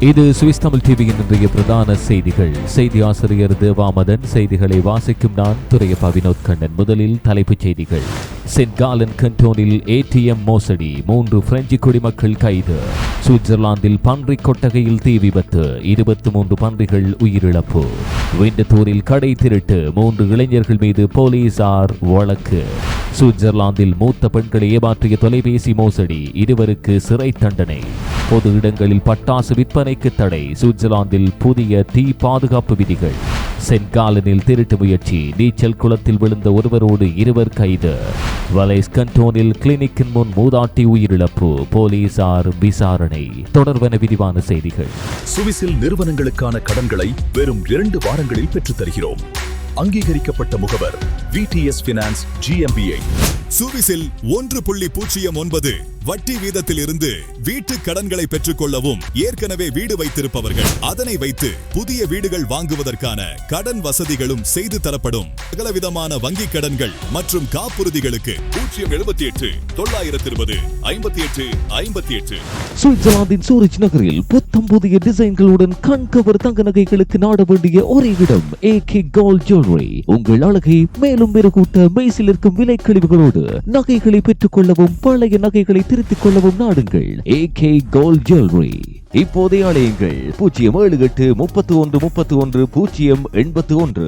இது சுவிஸ் தமிழ் டிவியின் இன்றைய பிரதான செய்திகள். செய்தி ஆசிரியர் தேவாமதன் செய்திகளை வாசிக்கும் நான் துரையப்பா வினோத் கண்ணன். முதலில் தலைப்புச் செய்திகள். சென்ட் காலன் கண்டோனில் ஏடிஎம் மோசடி மூன்று பிரெஞ்சு குடிமக்கள் கைது. சுவிட்சர்லாந்தில் பன்றி கொட்டகையில் தீ விபத்து இருபத்தி மூன்று பன்றிகள் உயிரிழப்பு. விண்டத்தூரில் கடை திருட்டு மூன்று இளைஞர்கள் மீது போலீசார் வழக்கு. சுவிட்சர்லாந்தில் மூத்த பெண்களை ஏமாற்றிய தொலைபேசி மோசடி இருவருக்கு சிறை தண்டனை. பொது இடங்களில் பட்டாசு விற்பனைக்கு தடை. சுவிட்சர்லாந்தில் புதிய தீ பாதுகாப்பு விதிகள். சென்ட் காலனில் திருட்டு முயற்சி. நீச்சல் குளத்தில் விழுந்த ஒருவரோடு இருவர் கைது. வலைஸ் கண்டோனில் கிளினிக்கின் முன் மூதாட்டி உயிரிழப்பு. போலீசார் விசாரணை. தொடர்வன விரிவான செய்திகள். சுவிஸில் நிறுவனங்களுக்கான கடன்களை வெறும் இரண்டு வாரங்களில் பெற்றுத் தருகிறோம். அங்கீகரிக்கப்பட்ட முகவர் விடிஎஸ் பினான்ஸ் ஜிஎம்பிஐ சுவிஸில் ஒன்று புள்ளி பூஜ்ஜியம் ஒன்பது வட்டி வீதத்தில் இருந்து வீட்டு கடன்களை பெற்றுக்கொள்ளவும் ஏற்கனவே வீடு வைத்திருப்பவர்கள். அதனை வைத்து புதிய வீடுகள் வாங்குவதற்கான கடன் வசதிகளும் செய்து தரப்படும். சகலவிதமான வங்கி கடன்கள் மற்றும் காப்புறுதிகளுக்கு பூஜ்ஜியம் எழுபத்தி எட்டு தொள்ளாயிரத்தி இருபது ஐம்பத்தி எட்டு ஐம்பத்தி எட்டு சுவிட்சர்லாந்தின் சூரிச் நகரில் புத்தம் புதிய டிசைன்களுடன் கண்கவர் தங்க நகைகளுக்கு நாட வேண்டிய ஒரே இடம் ஏ கே கோல்ட் ஜுவல்லரி உங்கள் அழகை மேலும் மெருகூட்ட மெய்சில் இருக்கும் விலை கழிவுகளோடு நகைகளை பெற்றுக் கொள்ளவும் பழைய நகைகளை திருத்திக் கொள்ளவும் நாடுங்கள். ஏ கே கோல்ட் ஜுவல்லரி இப்போதே அழையுங்கள் பூஜ்ஜியம் ஏழு எட்டு முப்பத்தி ஒன்று முப்பத்தி ஒன்று பூஜ்ஜியம் எண்பத்தி ஒன்று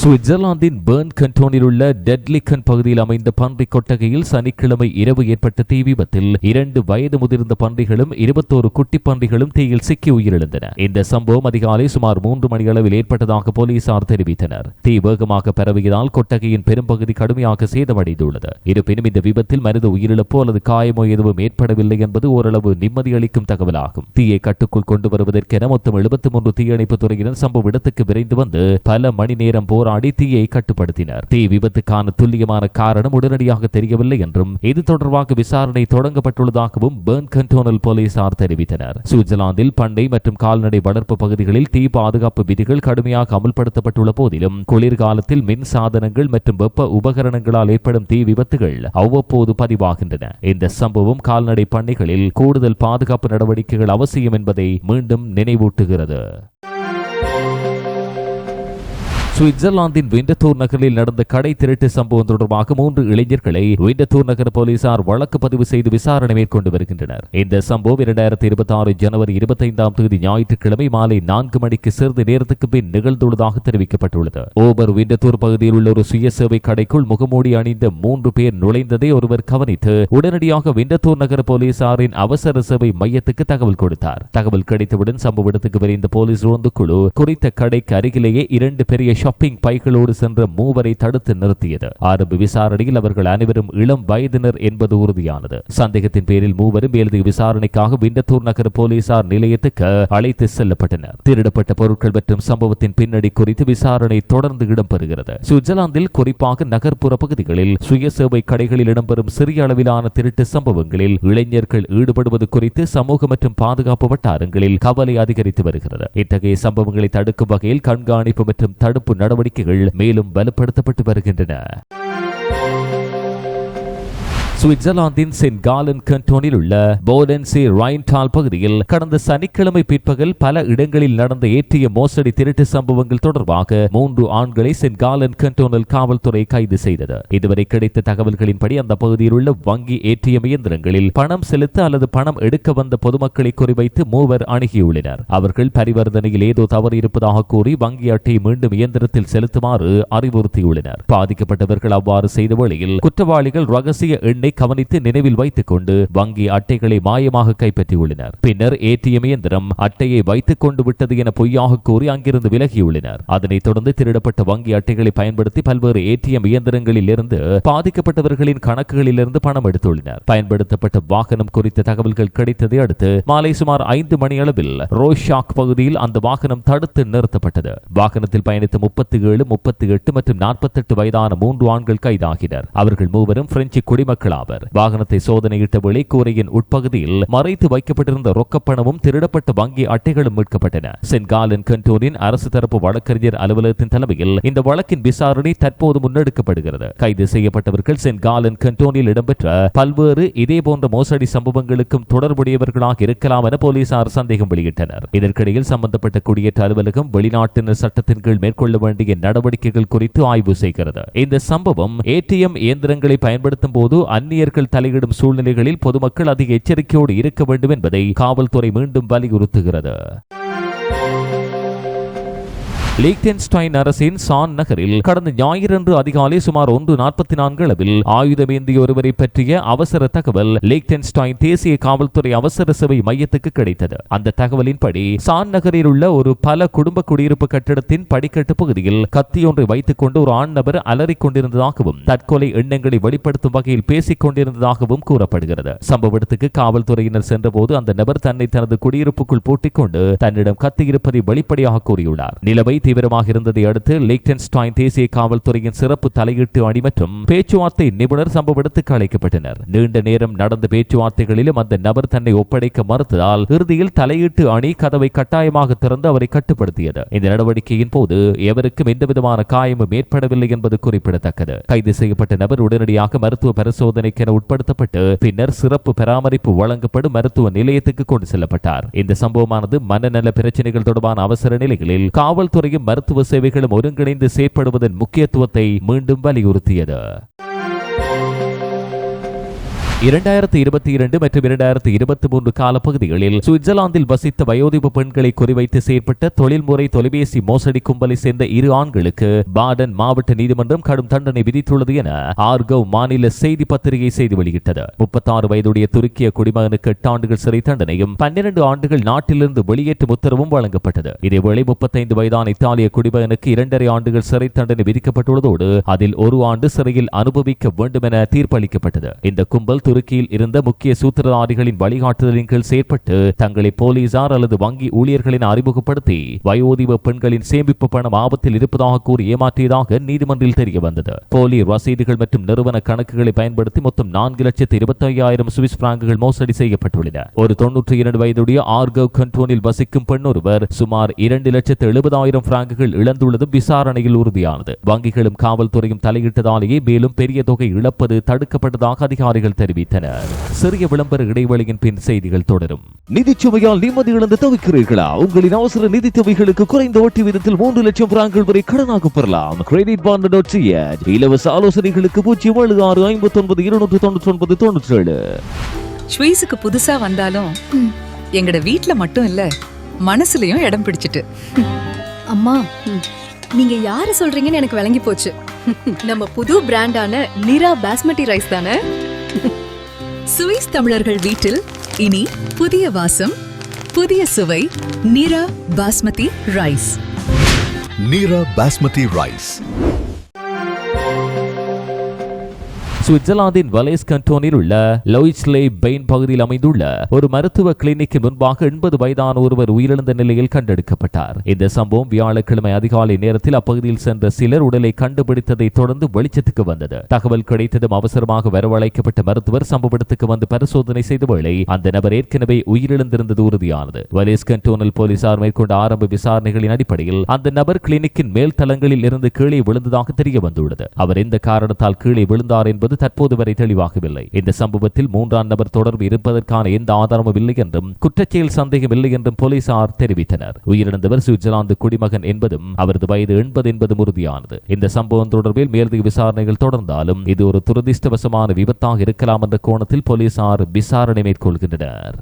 சுவிட்சர்லாந்தின் பேர்ன் கண்டோனில் உள்ள டெட்லிகன் பகுதியில் அமைந்த பன்றி கொட்டகையில் சனிக்கிழமை இரவு ஏற்பட்ட தீ விபத்தில் இரண்டு வயது முதிர்ந்த பன்றிகளும் இருபத்தோரு குட்டி பன்றிகளும் தீயில் சிக்கி உயிரிழந்தன. இந்த சம்பவம் அதிகாலை சுமார் மூன்று மணி அளவில் ஏற்பட்டதாக போலீசார் தெரிவித்தனர். தீ வேகமாக பரவியதால் கொட்டகையின் பெரும்பகுதி கடுமையாக சேதமடைந்துள்ளது. இருப்பினும் இந்த விபத்தில் மனித உயிரிழப்போ அல்லது காயமோ எதுவும் ஏற்படவில்லை என்பது ஓரளவு நிம்மதியளிக்கும் தகவலாகும். தீயை கட்டுக்குள் கொண்டு வருவதற்கென மொத்தம் எழுபத்தி மூன்று தீயணைப்பு துறையினர் சம்பவ இடத்துக்கு விரைந்து வந்து பல மணி நேரம் போராடி தீயை கட்டுப்படுத்தினர். தீ விபத்துக்கான துல்லியமான காரணம் உடனடியாக தெரியவில்லை என்றும் இது தொடர்பாக விசாரணை தொடங்கப்பட்டுள்ளதாகவும் பேர்ன் கண்டோனல் போலீசார் தெரிவித்தனர். சுவிட்சர்லாந்தில் பண்ணை மற்றும் கால்நடை வளர்ப்பு பகுதிகளில் தீ பாதுகாப்பு விதிகள் கடுமையாக அமுல்படுத்தப்பட்டுள்ள போதிலும் குளிர்காலத்தில் மின் சாதனங்கள் மற்றும் வெப்ப உபகரணங்களால் ஏற்படும் தீ விபத்துகள் அவ்வப்போது பதிவாகின்றன. இந்த சம்பவம் கால்நடை பண்ணைகளில் கூடுதல் பாதுகாப்பு நடவடிக்கைகள் அவசியம் என்பதை மீண்டும் நினைவூட்டுகிறது. சுவிட்சர்லாந்தின் விண்டத்தூர் நகரில் நடந்த கடை திருட்டு சம்பவம் தொடர்பாக மூன்று இளைஞர்களை விண்டத்தூர் நகர போலீசார் வழக்கு பதிவு செய்து விசாரணை மேற்கொண்டு வருகின்றனர். இந்த சம்பவம் இரண்டாயிரத்தி இருபத்தி ஆறு ஜனவரி இருபத்தைந்தாம் தேதி ஞாயிற்றுக்கிழமை மாலை நான்கு மணிக்கு சிறிது நேரத்துக்கு பின் நிகழ்ந்துள்ளதாக தெரிவிக்கப்பட்டுள்ளது. ஓபர் விண்டத்தூர் பகுதியில் உள்ள ஒரு சுய சேவை கடைக்குள் முகமூடி அணிந்த மூன்று பேர் நுழைந்ததை ஒருவர் கவனித்து உடனடியாக விண்டத்தூர் நகர போலீசாரின் அவசர சேவை மையத்துக்கு தகவல் கொடுத்தார். தகவல் கிடைத்தவுடன் சம்பவ இடத்துக்கு விரைந்த போலீஸ் ரோந்து குழு குறித்த கடைக்கு அருகிலேயே இரண்டு பெரிய ஷாப் ஷாப்பிங் பைகளோடு சென்ற மூவரை தடுத்து நிறுத்தியது. ஆரம்ப விசாரணையில் அவர்கள் அனைவரும் இளம் வயதினர் என்பது உறுதியானது. சந்தேகத்தின் பேரில் மூவரும் மேலதிக விசாரணைக்காக விண்டத்தூர் நகர போலீசார் நிலையத்துக்கு அழைத்து செல்லப்பட்டனர். திருடப்பட்ட பொருட்கள் மற்றும் சம்பவத்தின் பின்னணி குறித்து விசாரணை தொடர்ந்து இடம்பெறுகிறது. சுவிட்சர்லாந்தில் குறிப்பாக நகர்ப்புற பகுதிகளில் சுய சேவை கடைகளில் இடம்பெறும் சிறிய அளவிலான திருட்டு சம்பவங்களில் இளைஞர்கள் ஈடுபடுவது குறித்து சமூக மற்றும் பாதுகாப்பு வட்டாரங்களில் கவலை அதிகரித்து வருகிறது. இத்தகைய சம்பவங்களை தடுக்கும் வகையில் கண்காணிப்பு மற்றும் தடுப்பு நடவடிக்கைகள் மேலும் பலப்படுத்தப்பட்டு வருகின்றன. சுவிட்சர்லாந்தின் சென்ட் காலன் கண்டோனில் உள்ள போலன்சி ரைன்டால் பகுதியில் கடந்த சனிக்கிழமை பிற்பகல் பல இடங்களில் நடந்த ஏற்றிய மோசடி திருட்டு சம்பவங்கள் தொடர்பாக மூன்று ஆண்களை சென்ட் காலன் கண்டோனல் காவல்துறை கைது செய்தது. இதுவரை கிடைத்த தகவல்களின்படி அந்த பகுதியில் உள்ள வங்கி ஏற்றிய இயந்திரங்களில் பணம் செலுத்த அல்லது பணம் எடுக்க வந்த பொதுமக்களை குறிவைத்து மூவர் அணுகியுள்ளனர். அவர்கள் பரிவர்த்தனையில் ஏதோ தவறு இருப்பதாக கூறி வங்கி அட்டையை மீண்டும் இயந்திரத்தில் செலுத்துமாறு அறிவுறுத்தியுள்ளனர். பாதிக்கப்பட்டவர்கள் அவ்வாறு செய்த வேளையில் குற்றவாளிகள் ரகசிய எண்ணெய் சம்பவங்களை கவனித்து நினைவில் வைத்துக் கொண்டு வங்கி அட்டைகளை மாயமாக கைப்பற்றியுள்ளனர். பின்னர் ஏடிஎம் இயந்திரம் அட்டையை வைத்துக் கொண்டு விட்டது என பொய்யாக கூறி அங்கிருந்து விலகியுள்ளனர். அதனைத் தொடர்ந்து திருடப்பட்ட வங்கி அட்டைகளை பயன்படுத்தி பல்வேறு ஏடிஎம் இயந்திரங்களில் இருந்து பாதிக்கப்பட்டவர்களின் கணக்குகளிலிருந்து பணம் எடுத்துள்ளனர். பயன்படுத்தப்பட்ட வாகனம் குறித்த தகவல்கள் கிடைத்ததை அடுத்து மாலை சுமார் ஐந்து மணி அளவில் ரோஷாக் பகுதியில் அந்த வாகனம் தடுத்து நிறுத்தப்பட்டது. வாகனத்தில் பயணித்த முப்பத்தி ஏழு முப்பத்தி எட்டு மற்றும் நாற்பத்தெட்டு வயதான மூன்று ஆண்கள் கைதாகினர். அவர்கள் மூவரும் பிரெஞ்சு குடிமக்கள் அவர். வாகனத்தை சோதனையிட்ட வேளை கூரையின் உட்பகுதியில் மறைத்து வைக்கப்பட்டிருந்த ரொக்கப்பணமும் திருடப்பட்ட வங்கி அட்டைகளும் மீட்கப்பட்டன. சென்காலன் கண்டோனின் அரசு தரப்பு வழக்கறிஞர் அலுவலகத்தின் தலைமையில் இந்த வழக்கின் விசாரணை தற்போது முன்னெடுக்கப்படுகிறது. கைது செய்யப்பட்டவர்கள் சென்காலன் கண்டோனில் இடம்பெற்ற பல்வேறு இதேபோன்ற மோசடி சம்பவங்களுக்கும் தொடர்புடையவர்களாக இருக்கலாம் என போலீசார் சந்தேகம் வெளியிட்டனர். இதற்கிடையில் சம்பந்தப்பட்ட குடியேற்ற அலுவலகம் வெளிநாட்டினர் சட்டத்தின் கீழ் மேற்கொள்ள வேண்டிய நடவடிக்கைகள் குறித்து ஆய்வு செய்கிறது. இந்த சம்பவம் ஏடிஎம் இயந்திரங்களை பயன்படுத்தும் போது அந்நிய அந்நியர்கள் தலையிடும் சூழ்நிலைகளில் பொதுமக்கள் அதிக எச்சரிக்கையோடு இருக்க வேண்டும் என்பதை காவல்துறை மீண்டும் வலியுறுத்துகிறது. லீக்டென்ஸ்டைன் அரசின் சான் நகரில் கடந்த ஞாயிறன்று அதிகாலை சுமார் ஒன்று நாற்பத்தி நான்கு அளவில் ஆயுதமேந்திய ஒருவரை பற்றிய அவசர தகவல் லீக்டென்ஸ்டைன் தேசிய காவல்துறை அவசர சேவை மையத்துக்கு கிடைத்தது. அந்த தகவலின்படி சான் நகரில் உள்ள ஒரு பல குடும்ப குடியிருப்பு கட்டிடத்தின் படிக்கட்டு பகுதியில் கத்தியொன்றை வைத்துக் கொண்டு ஒரு ஆண் நபர் அலறிக் கொண்டிருந்ததாகவும் தற்கொலை எண்ணங்களை வெளிப்படுத்தும் வகையில் பேசிக் கொண்டிருந்ததாகவும் கூறப்படுகிறது. சம்பவ இடத்துக்கு காவல்துறையினர் சென்றபோது அந்த நபர் தன்னை தனது குடியிருப்புக்குள் பூட்டிக் கொண்டு தன்னிடம் கத்தியிருப்பதை வெளிப்படையாக கூறியுள்ளார். நிலவை தீவிரமாக இருந்ததை அடுத்து லீக்டன்ஸ்டாயின் தேசிய காவல்துறையின் சிறப்பு தலையீட்டு அணி மற்றும் பேச்சுவார்த்தை நிபுணர் சம்பவ இடத்துக்கு அழைக்கப்பட்டனர். நீண்ட நேரம் நடந்த பேச்சுவார்த்தைகளிலும் அந்த நபர் தன்னை ஒப்படைக்க மறுத்ததால் இறுதியில் தலையீட்டு அணி கதவை கட்டாயமாக திறந்து அவரை கட்டுப்படுத்தியது. இந்த நடவடிக்கையின் போது எவருக்கும் எந்தவிதமான காயமும் ஏற்படவில்லை என்பது குறிப்பிடத்தக்கது. கைது செய்யப்பட்ட நபர் உடனடியாக மருத்துவ பரிசோதனைக்கென உட்படுத்தப்பட்டு பின்னர் சிறப்பு பராமரிப்பு வழங்கப்படும் மருத்துவ நிலையத்துக்கு கொண்டு செல்லப்பட்டார். இந்த சம்பவமானது மனநல பிரச்சனைகள் தொடர்பான அவசர நிலைகளில் காவல்துறை காவல்துறையும் மருத்துவ சேவைகளும் ஒருங்கிணைந்து செயற்படுவதன் முக்கியத்துவத்தை மீண்டும் வலியுறுத்தியது. இரண்டாயிரத்தி இருபத்தி இரண்டு மற்றும் இரண்டாயிரத்தி இருபத்தி மூன்று காலப்பகுதிகளில் சுவிட்சர்லாந்தில் வசித்த வயோதிப பெண்களை குறிவைத்து செயற்பட்ட தொழில்முறை தொலைபேசி மோசடி கும்பலை சேர்ந்த இரு ஆண்களுக்கு பாடன் மாவட்ட நீதிமன்றம் கடும் தண்டனை விதித்துள்ளது என ஆர்கவ் மாநில செய்தி பத்திரிகை செய்தி வெளியிட்டது. முப்பத்தாறு வயதுடைய துருக்கிய குடிமகனுக்கு எட்டு ஆண்டுகள் சிறை தண்டனையும் பன்னிரண்டு ஆண்டுகள் நாட்டிலிருந்து வெளியேற்றும் உத்தரவும் வழங்கப்பட்டது. இதேவேளை முப்பத்தைந்து வயதான இத்தாலிய குடிமகனுக்கு இரண்டரை ஆண்டுகள் சிறை தண்டனை விதிக்கப்பட்டுள்ளதோடு அதில் ஒரு ஆண்டு சிறையில் அனுபவிக்க வேண்டும் என தீர்ப்பளிக்கப்பட்டது. இந்த கும்பல் துருக்கியில் இருந்த முக்கிய சூத்திரதாரிகளின் வழிகாட்டுதலின் கீழ் செயற்பட்டு தங்களை போலீசார் அல்லது வங்கி ஊழியர்களின் அறிமுகப்படுத்தி வயோதிப பெண்களின் சேமிப்பு பணம் ஆபத்தில் இருப்பதாக கூறி ஏமாற்றியதாக நீதிமன்றில் தெரிய வந்தது போலி ரசீதுகள் மற்றும் நிறுவன கணக்குகளை பயன்படுத்தி மொத்தம் நான்கு லட்சத்து இருபத்தி ஐயாயிரம் சுவிஸ் பிராங்குகள் மோசடி செய்யப்பட்டுள்ளன. ஒரு தொன்னூற்றி இரண்டு வயதுடைய ஆர்கவ் கண்டோனில் வசிக்கும் பெண் ஒருவர் சுமார் இரண்டு லட்சத்து எழுபதாயிரம் பிராங்குகள் இழந்துள்ளதும் விசாரணையில் உறுதியானது. வங்கிகளும் காவல்துறையும் தலையிட்டதாலேயே மேலும் பெரிய தொகை இழப்பது தடுக்கப்பட்டதாக அதிகாரிகள் தெரிவித்தனர். சிறிய விளம்பர இடைவெளியின் பின் செய்திகள் தொடரும். நிதிச்சுமையால் நிம்மதி இழந்து தவிக்கிறீர்களா? உங்களின் அவசர நிதி தேவைகளுக்கு குறைந்த வட்டி விதத்தில் மூன்று லட்சம் பிராங்கள் வரை கடனாக பெறலாம். கிரெடிட் பாண்ட் டாட் இலவச ஆலோசனைகளுக்கு பூஜ்ஜியம் ஏழு ஆறு ஐம்பத்தி ஒன்பது இருநூற்று தொண்ணூற்றி ஒன்பது தொண்ணூற்றி ஏழு ஸ்வீஸுக்கு புதுசா வந்தாலும் எங்கட வீட்ல மட்டும் இல்ல மனசுலயும் இடம் பிடிச்சிட்டு. அம்மா நீங்க யார சொல்றீங்கன்னு எனக்கு விளங்கி போச்சு. நம்ம புது பிராண்டான நிரா பாஸ்மதி ரைஸ் தானே? சுவிஸ் தமிழர்கள் வீட்டில் இனி புதிய வாசம் புதிய சுவை நீரா பாஸ்மதி ரைஸ். நீரா பாஸ்மதி ரைஸ். சுவிட்சர்லாந்தின் வலேஸ் கண்டோனில் உள்ள லோய்ச்லே பெயின் பகுதியில் அமைந்துள்ள ஒரு மருத்துவ கிளினிக்கு முன்பாக எண்பது வயதான ஒருவர் உயிரிழந்த நிலையில் கண்டெடுக்கப்பட்டார். இந்த சம்பவம் வியாழக்கிழமை அதிகாலை நேரத்தில் அப்பகுதியில் சென்ற சிலர் உடலை கண்டுபிடித்ததை தொடர்ந்து வெளிச்சத்துக்கு வந்தது. தகவல் கிடைத்ததும் அவசரமாக வரவழைக்கப்பட்ட மருத்துவர் சம்பவ இடத்துக்கு வந்து பரிசோதனை செய்த வேளை அந்த நபர் ஏற்கனவே உயிரிழந்திருந்தது உறுதியானது. வலேஸ் கண்டோனல் போலீசார் மேற்கொண்ட ஆரம்ப விசாரணைகளின் அடிப்படையில் அந்த நபர் கிளினிக்கின் மேல் தளங்களில் இருந்து கீழே விழுந்ததாக தெரிய வந்துள்ளது. அவர் எந்த காரணத்தால் கீழே விழுந்தார் என்பது தற்போது வரை தெளிவாகவில்லை. இந்த சம்பவத்தில் மூன்றாம் நபர் தொடர்பு இருப்பதற்கான எந்த ஆதாரமும் இல்லை என்றும் குற்றச்செயல் சந்தேகம் இல்லை என்றும் போலீசார் தெரிவித்தனர். உயிரிழந்தவர் சுவிட்சர்லாந்து குடிமகன் என்பதும் அவரது வயது எண்பது என்பதும் உறுதியானது. இந்த சம்பவம் தொடர்பில் மேலதிக விசாரணைகள் தொடர்ந்தாலும் இது ஒரு துரதிர்ஷ்டவசமான விபத்தாக இருக்கலாம் என்ற கோணத்தில் போலீசார் விசாரணை மேற்கொள்கின்றனர்.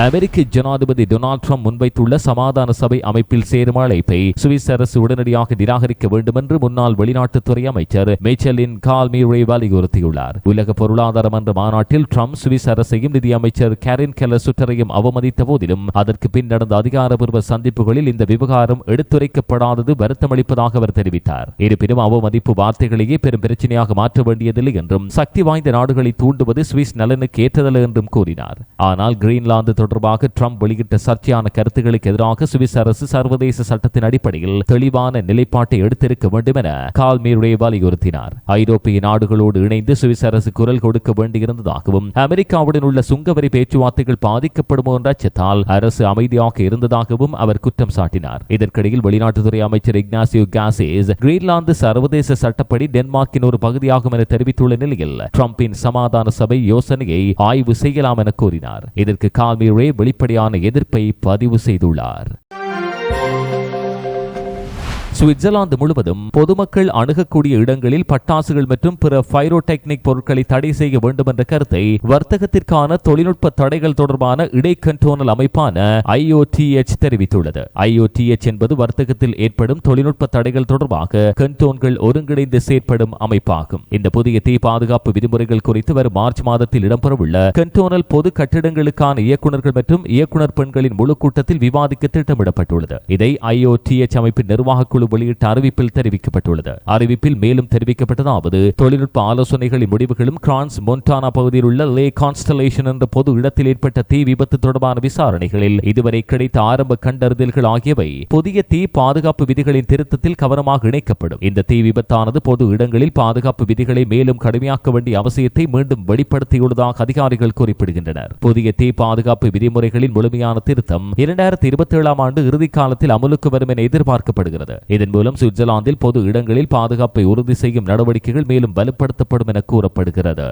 அமெரிக்க ஜனாதிபதி டொனால்ட் ட்ரம்ப் முன்வைத்துள்ள சமாதான சபை அமைப்பில் சேரும் அழைப்பை சுவிஸ் அரசு உடனடியாக நிராகரிக்க வேண்டும் என்று முன்னாள் வெளிநாட்டுத்துறை அமைச்சர் மேச்சலின் கால்மீரே வலியுறுத்தியுள்ளார். உலக பொருளாதார மன்ற மாநாட்டில் ட்ரம்ப் சுவிஸ் அரசையும் நிதியமைச்சர் கேரின் கெலர் சுற்றரையும் அவமதித்த போதிலும் அதற்கு பின் நடந்த அதிகாரப்பூர்வ சந்திப்புகளில் இந்த விவகாரம் எடுத்துரைக்கப்படாதது வருத்தமளிப்பதாக அவர் தெரிவித்தார். இருப்பினும் அவமதிப்பு வார்த்தைகளையே பெரும் பிரச்சனையாக மாற்ற வேண்டியதில்லை என்றும் சக்தி வாய்ந்த நாடுகளை தூண்டுவது சுவிஸ் நலனுக்கு ஏற்றதல்ல என்றும் கூறினார். ஆனால் கிரீன்லாந்து தொடர்பாக ட்ரம்ப் வெளியிட்ட சர்ச்சையான கருத்துக்களுக்கு எதிராக சுவிஸ் அரசு சர்வதேச சட்டத்தின் அடிப்படையில் தெளிவான நிலைப்பாட்டை எடுத்திருக்க வேண்டும் என கால்மீருடைய வலியுறுத்தினார். ஐரோப்பிய நாடுகளோடு இணைந்து சுவிஸ் அரசு குரல் கொடுக்க வேண்டியிருந்ததாகவும் அமெரிக்காவுடன் உள்ள சுங்கவரி பேச்சுவார்த்தைகள் பாதிக்கப்படுமோ என்ற அச்சத்தால் அரசு அமைதியாக இருந்ததாகவும் அவர் குற்றம் சாட்டினார். இதற்கிடையில் வெளிநாட்டுத்துறை அமைச்சர் இக்னாசியோ காசேஸ் கிரீன்லாந்து சர்வதேச சட்டப்படி டென்மார்க்கின் ஒரு பகுதியாகும் என தெரிவித்துள்ள நிலையில் ட்ரம்பின் சமாதான சபை யோசனையை ஆய்வு செய்யலாம் என கூறினார். இதற்கு கால்மீர் வெளிப்படையான எதிர்ப்பை பதிவு செய்துள்ளார். சுவிட்சர்லாந்து முழுவதும் பொதுமக்கள் அணுகக்கூடிய இடங்களில் பட்டாசுகள் மற்றும் பிற பைரோடெக்னிக் பொருட்களை தடை செய்ய வேண்டும் என்ற கருத்தை வர்த்தகத்திற்கான தொழில்நுட்ப தடைகள் தொடர்பான இடைக்கண்டோனல் அமைப்பான ஐஓடிஎச் தெரிவித்துள்ளது. ஐஓடிஎச் என்பது வர்த்தகத்தில் ஏற்படும் தொழில்நுட்ப தடைகள் தொடர்பாக கண்டோன்கள் ஒருங்கிணைந்து செயற்படும் அமைப்பாகும். இந்த புதிய தீ பாதுகாப்பு விதிமுறைகள் குறித்து வரும் மார்ச் மாதத்தில் இடம்பெறவுள்ள கண்டோனல் பொது கட்டிடங்களுக்கான இயக்குநர்கள் மற்றும் இயக்குனர் பெண்களின் முழு கூட்டத்தில் விவாதிக்க திட்டமிடப்பட்டுள்ளது. இதை ஐஓடிஎச் அமைப்பின் நிர்வாக குழு வெளியிட்ட அறிவிப்பில் தெரிவிக்கப்பட்டுள்ளது. அறிவிப்பில் மேலும் தெரிவிக்கப்பட்டதாவது தொழில்நுட்ப ஆலோசனைகளின் முடிவுகளும் கிரான்ஸ் மொன்டானா பகுதியில் உள்ள லே கான்ஸ்டலேஷன் என்ற பொது இடத்தில் ஏற்பட்ட தீ விபத்து தொடர்பான விசாரணைகளில் இதுவரை கிடைத்த ஆரம்ப கண்டறிதல்கள் ஆகியவை புதிய தீ பாதுகாப்பு விதிகளின் திருத்தத்தில் கவனமாக இணைக்கப்படும். இந்த தீ விபத்தானது பொது இடங்களில் பாதுகாப்பு விதிகளை மேலும் கடுமையாக்க வேண்டிய அவசியத்தை மீண்டும் வெளிப்படுத்தியுள்ளதாக அதிகாரிகள் குறிப்பிடுகின்றனர். புதிய தீ பாதுகாப்பு விதிமுறைகளின் முழுமையான திருத்தம் இரண்டாயிரத்தி இருபத்தி ஏழாம் ஆண்டு இறுதி காலத்தில் அமலுக்கு வரும் என எதிர்பார்க்கப்படுகிறது. இதன் மூலம் சுவிட்சர்லாந்தில் பொது இடங்களில் பாதுகாப்பை உறுதி செய்யும் நடவடிக்கைகள் மேலும் வலுப்படுத்தப்படும் என கூறப்படுகிறது.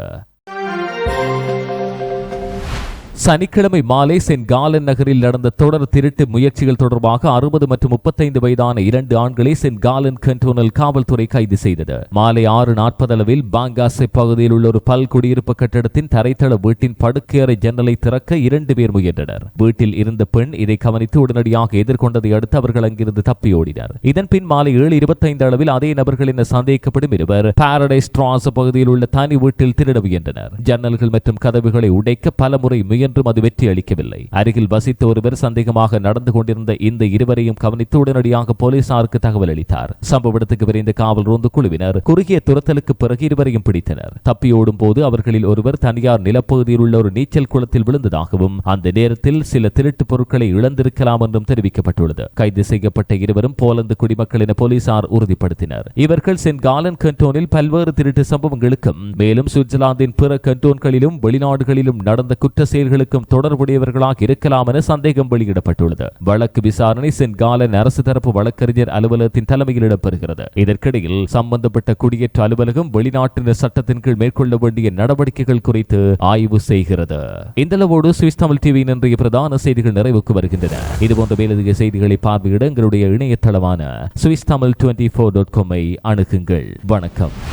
சனிக்கிழமை மாலை சென் காலன் நகரில் நடந்த தொடர் திருட்டு முயற்சிகள் தொடர்பாக அறுபது மற்றும் முப்பத்தைந்து வயதான இரண்டு ஆண்களை சென் காலன் கண்டோனல் காவல்துறை கைது செய்தது. மாலை ஆறு நாற்பது அளவில் பாங்காசை பகுதியில் உள்ள ஒரு பல் குடியிருப்பு கட்டடத்தின் தரைத்தள வீட்டின் படுக்கையறை ஜன்னலை திறக்க இரண்டு பேர் முயன்றனர். வீட்டில் இருந்த பெண் இதை கவனித்து உடனடியாக எதிர்கொண்டதை அடுத்து அவர்கள் அங்கிருந்து தப்பியோடினர் இதன் பின் மாலை ஏழு இருபத்தைந்து அளவில் அதே நபர்கள் என சந்தேகிக்கப்படும் இருவர் பாரடைஸ் பகுதியில் உள்ள தனி வீட்டில் திருட முயன்றனர். ஜன்னல்கள் மற்றும் கதவுகளை உடைக்க பல முறை என்றும் அது வெற்றி அளிக்கவில்லை. அருகில் வசித்த ஒருவர் சந்தேகமாக நடந்து கொண்டிருந்த இந்த இருவரையும் கவனித்து உடனடியாக போலீசாருக்கு தகவல் அளித்தார். சம்பவ இடத்துக்கு விரைந்த காவல் ரோந்து குழுவினர் குறுகிய துரத்தலுக்கு பிறகு இருவரையும் பிடித்தனர். தப்பியோடும் போது அவர்களில் ஒருவர் தனியார் நிலப்பகுதியில் உள்ள ஒரு நீச்சல் குளத்தில் விழுந்ததாகவும் அந்த நேரத்தில் சில திருட்டு பொருட்களை இழந்திருக்கலாம் என்றும் தெரிவிக்கப்பட்டுள்ளது. கைது செய்யப்பட்ட இருவரும் போலந்து குடிமக்கள் என போலீசார் உறுதிப்படுத்தினர். இவர்கள் சென்ட் காலன் கண்டோனில் பல்வேறு திருட்டு சம்பவங்களுக்கும் மேலும் சுவிட்சர்லாந்தின் பிற கண்டோன்களிலும் வெளிநாடுகளிலும் நடந்த குற்ற செயல்களுக்கும் தொடர்புடையவர்களாக இருக்கலாம் என சந்தேகம் வெளியிடப்பட்டுள்ளது. வழக்கு விசாரணை சென்காலன் அரசு தரப்பு வழக்கறிஞர் அலுவலகத்தின் தலைமையில் இடம்பெறுகிறது. இதற்கிடையில் சம்பந்தப்பட்ட குடியேற்ற அலுவலகம் வெளிநாட்டினர் சட்டத்தின் கீழ் மேற்கொள்ள வேண்டிய நடவடிக்கைகள் குறித்து ஆய்வு செய்கிறது. இந்த அளவோடு சுவிஸ் தமிழ் டிவியின் இன்றைய பிரதான செய்திகள் நிறைவுக்கு வருகின்றன. இதுபோன்ற மேலதிக செய்திகளை பார்வையிட எங்களுடைய இணையதளமான Swiss Tamil twenty four dot காமை அணுகுங்கள். வணக்கம்.